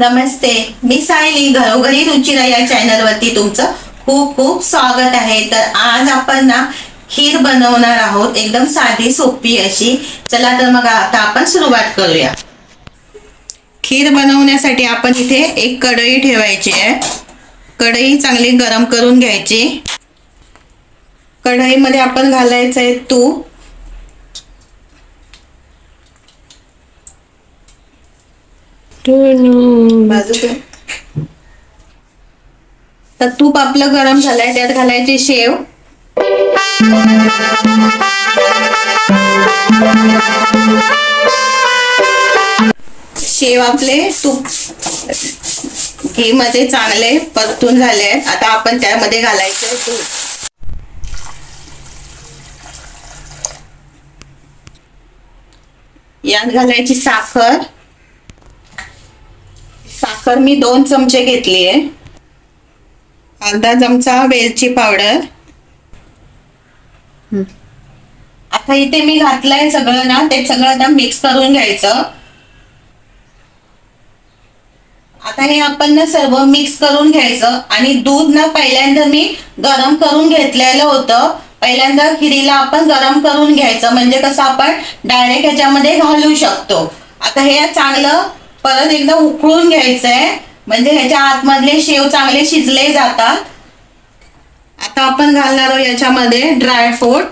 नमस्ते मी सायली घरोघरी रुचिरा या चॅनलवरती तुमचं खूप खूप स्वागत आहे. तर आज आपण ना खीर बनवणार आहोत. एकदम साधी सोपी अशी. चला तर मग आता आपण सुरुवात करूया. खीर बनवण्यासाठी आपण इथे एक कढई ठेवायची आहे. कढई चांगली गरम करून घ्यायची. कढईमध्ये आपण घालायचं आहे तूप. तर तूप आपलं गरम झालंय त्यात घालायची शेव. शेव आपले तूप. घी मध्ये चांगले परतून झाले आहेत. आता आपण त्यामध्ये घालायचं तूप यात घालायची साखर. साखर मी दोन चमचे घेतली आहे अर्धा चमचा वेलची पावडर. आता इथे मी घातलंय सगळं ना ते सगळं आता मिक्स करून घ्यायचं. आता हे आपण ना सर्व मिक्स करून घ्यायचं. आणि दूध ना पहिल्यांदा मी गरम करून घेतलेलं होतं. पहिल्यांदा खिरीला आपण गरम करून घ्यायचं. म्हणजे कसं आपण डायरेक्ट ह्याच्यामध्ये घालू शकतो. आता हे चांगलं परत एकदा उकळून घ्यायचंय. म्हणजे ह्याच्या आतमधले शेव चांगले शिजले जातात. आता आपण घालणार आहोत याच्यामध्ये ड्रायफ्रूट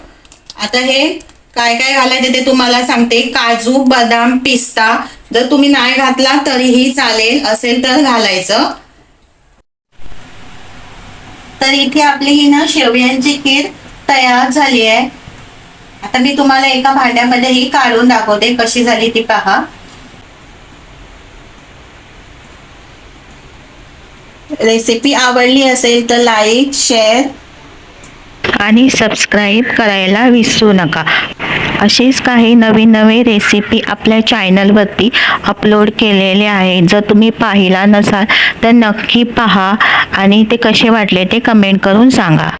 आता हे काय काय घालायचे ते तुम्हाला सांगते. काजू बदाम पिस्ता. जर तुम्ही नाही घातला तरीही चालेल. असेल तर घालायचं. तर इथे आपली ही ना शेवयांची खीर तयार झाली आहे. आता मी तुम्हाला एका भांड्यामध्ये ही काढून दाखवते कशी झाली ती पहा. रेसिपी आवडली असेल तर लाईक शेअर आणि सबस्क्राईब करायला विसरू नका. अशीच काही नवीन नवे रेसिपी आपल्या चॅनलवरती अपलोड केलेले आहे जर तुम्ही पाहिला नसाल तर नक्की पहा आणि ते कसे वाटले ते कमेंट करून सांगा.